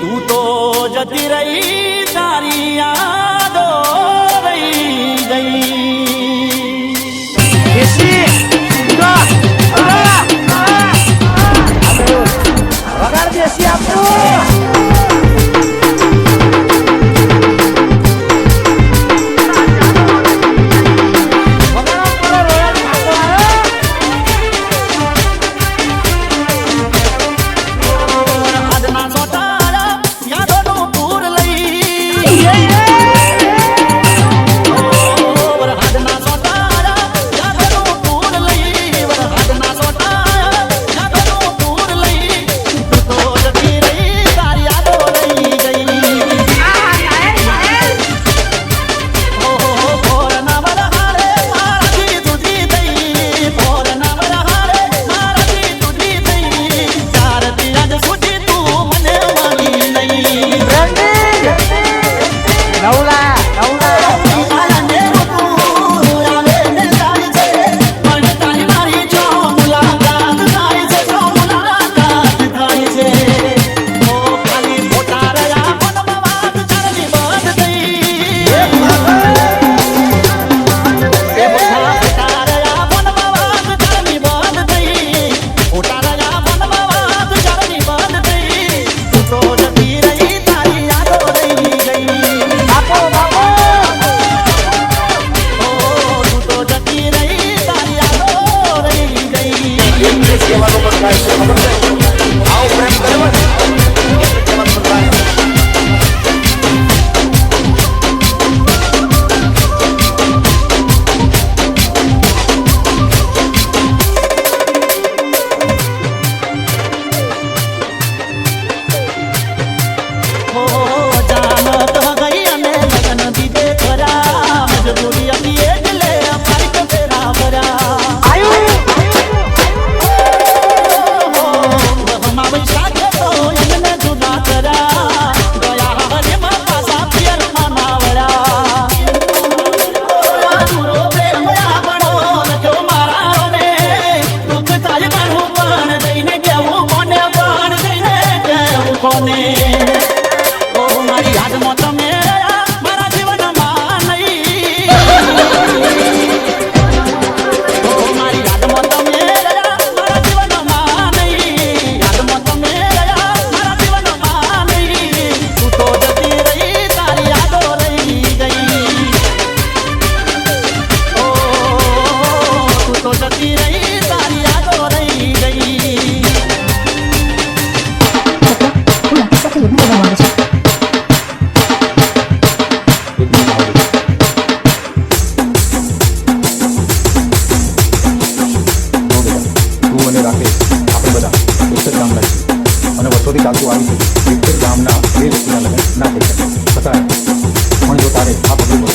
તું તો જતી રહી તારી આ জানে રાખે આપણે બધા એક જ ગામના છીએ. અને વર્ષોથી ચાલતું આવી છે. એક ગામના બે વ્યક્તિના લગ્ન ના થઈ શકે. છતાં પણ જો તારે આ પગલું